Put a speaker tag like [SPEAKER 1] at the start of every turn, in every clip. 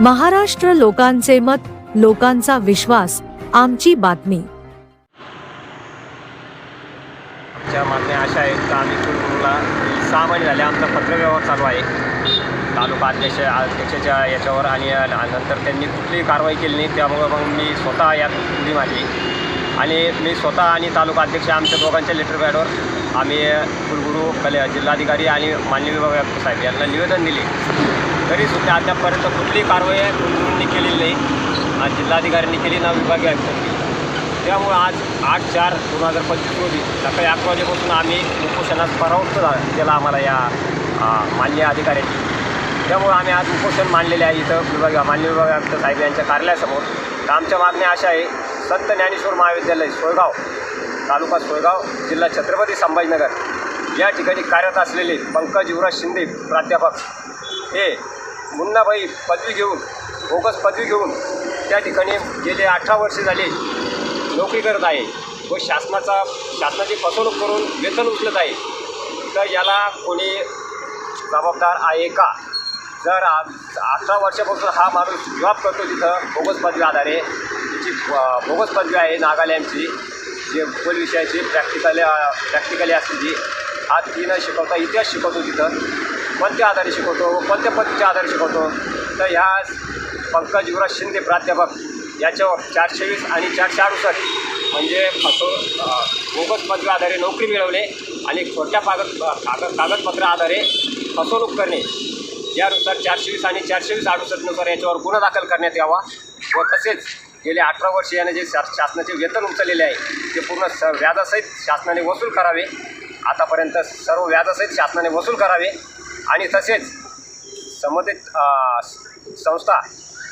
[SPEAKER 1] महाराष्ट्र लोकांचे मत लोकांचा विश्वास आमची बातमी.
[SPEAKER 2] आमच्या मागण्या अशा आहेत का आम्ही कुटुंबला सहा महिने झाले. आमचा पत्रव्यवहार चालू आहे. तालुका अध्यक्ष अध्यक्षाच्या याच्यावर आणि नंतर त्यांनी कुठलीही कारवाई केली नाही. त्यामुळं मग मी स्वतः यात उडी मारली आणि मी स्वतः आणि तालुका अध्यक्ष आमच्या दोघांच्या लेटर पॅडवर आम्ही कुलगुरू कले जिल्हाधिकारी आणि मान्य विभाग साहेब यांना निवेदन दिले. तरीसुद्धा अद्यापर्यंत कुठलीही कारवाई कुलगुरूंनी केलेली नाही. आणि जिल्हाधिकाऱ्यांनी केली ना विभागीय आयुक्तांनी केली त्यामुळं आज आठ चार दोन हजार पंचवीस रोजी सकाळी अकरा वाजेपासून आम्ही उपोषणास परावृत्त केला आम्हाला या मान्य अधिकाऱ्यांनी. त्यामुळं आम्ही आज उपोषण मांडलेले आहे इथं विभाग मान्य विभाग आयुक्त साहेब यांच्या कार्यालयासमोर. तर आमच्या मागण्या अशा आहे संत ज्ञानेश्वर महाविद्यालय सोयगाव तालुका सोयगाव जिल्हा छत्रपती संभाजीनगर. या ठिकाणी कार्यरत असलेले पंकज युवराज शिंदे प्राध्यापक. हे मुन्नाबाई पदवी घेऊन बोगस पदवी घेऊन त्या ठिकाणी गेले अठरा वर्षे झाले. नोकरी करत आहे व शासनाचा शासनाची फसवणूक करून वेतन उचलत आहे. तर याला कोणी जबाबदार आहे का? जर आ- अठरा वर्षापासून हा माणूस जॉब करतो तिथं बोगस पदवी आधारे तिची बोगस पदवी आहे नागालँडची जे भूगोल विषयाची प्रॅक्टिकल प्रॅक्टिकली असते जी हा ती न शिकवता इतिहास शिकवतो तिथं. कोणत्या आधारे शिकवतो व कोणत्या पद्धतीच्या आधारे शिकवतो? तर ह्या पंकज युवराज शिंदे प्राध्यापक याच्यावर चारशे वीस आणि चारशे अडुसष्ट म्हणजे फसव अ, बोगस पदवी आधारे नोकरी मिळवणे आणि खोट्या कागद कागद कागदपत्र आधारे फसवणूक करणे. यानुसार चारशे वीस आणि चारशे वीस अडुसष्टनुसार याच्यावर गुन्हा दाखल करण्यात यावा व तसेच गेले अठरा वर्ष याने जे शा शासनाचे वेतन उचललेले आहे ते पूर्ण स व्याजासहित शासनाने वसूल करावे. आतापर्यंत सर्व व्याजासहित शासनाने वसूल करावे. आणि तसेच संबंधित संस्था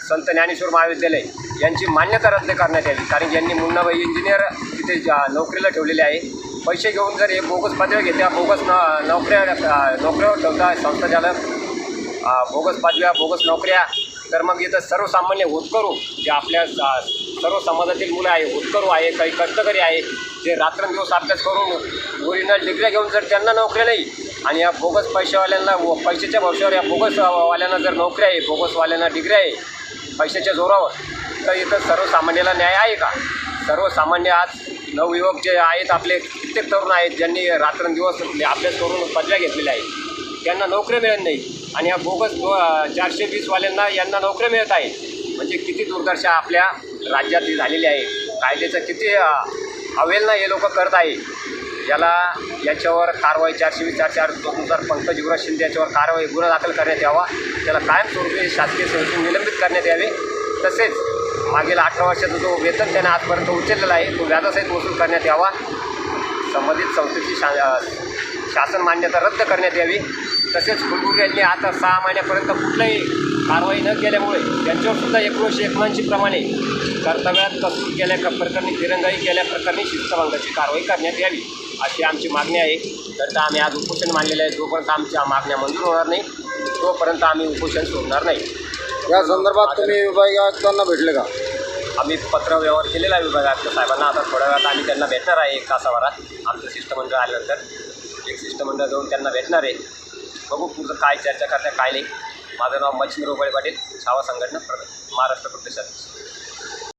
[SPEAKER 2] संत ज्ञानेश्वर महाविद्यालय यांची मान्यता रद्द करण्यात यावी. कारण ज्यांनी मुन्नाबाई इंजिनियर तिथे ज्या नोकरीला ठेवलेले आहे. पैसे घेऊन जर हे बोगस पदव्या घेत्या बोगस न नोकऱ्या नोकऱ्यावर ठेवता संस्थाचालक चालक बोगस पदव्या बोगस नोकऱ्या तर मग इथं सर्वसामान्य होतकरू जे आपल्या सर्व समाजातील मुलं आहे होतकरू आहे काही कष्टकरी आहे जे रात्रंदिवस अभ्यास करून ओरिजिनल डिग्र्या घेऊन जर त्यांना नोकऱ्या नाही आणि या बोगस पैशावाल्यांना व पैशाच्या भविष्यावर या बोगसवाल्यांना जर नोकऱ्या आहे बोगसवाल्यांना डिग्र्या आहे पैशाच्या जोरावर तर इथं सर्वसामान्याला न्याय आहे का? सर्वसामान्य आज नवयुवक जे आहेत आपले कित्येक तरुण आहेत ज्यांनी रात्रंदिवस अभ्यास करून पदव्या घेतलेल्या आहेत त्यांना नोकऱ्या मिळत नाही आणि या बोगस चारशे वीसवाल्यांना यांना नोकऱ्या मिळत आहे म्हणजे किती दुर्दशा आपल्या राज्यातली झालेली आहे. कायद्याचं किती अवेलना अवहेलना हे लोक करत आहे याला याच्यावर कारवाई चारशे वीस चारशे आठ दोननुसार पंकज युवराज शिंदे याच्यावर कारवाई गुन्हा दाखल करण्यात यावा. त्याला कायमस्वरूपी शासकीय सेवेतून निलंबित करण्यात यावे. तसेच मागील अठरा वर्षाचा जो वेतन त्याने आजपर्यंत उचललेला आहे तो व्याजासहित वसूल करण्यात यावा. संबंधित संस्थेची शा शासन मान्यता रद्द करण्यात यावी. तसेच कुलगुरू यांनी आता सहा महिन्यापर्यंत कुठलंही कारवाई न केल्यामुळे त्यांच्यावर सुद्धा एकोणीसशे एकोणऐंशी प्रमाणे कर्तव्यात कसूर केल्या क- प्रकरणी दिरंगाई केल्या प्रकरणी शिस्तभंगाची कारवाई करण्यात यावी अशी आमची मागणी आहे. तर आम्ही आज उपोषण मांडलेलं आहे. जोपर्यंत आमच्या मागण्या मंजूर होणार नाही तोपर्यंत आम्ही उपोषण सोडणार नाही.
[SPEAKER 3] या संदर्भात तुम्ही विभागीय आयुक्तांना भेटले का?
[SPEAKER 2] आम्ही पत्र व्यवहार केलेला आहे विभागात साहेबांना. आता थोड्या वेळात आम्ही त्यांना भेटणार आहे एक तासाभरात. आमचं शिष्टमंडळ आल्यानंतर एक शिष्टमंडळ जाऊन त्यांना भेटणार आहे. बघू पुढचं काय चर्चा करता काय नाही. माझं नाव मच्छिंद्र उबाळे पाटील छावा संघटना प्र महाराष्ट्र प्रदेशात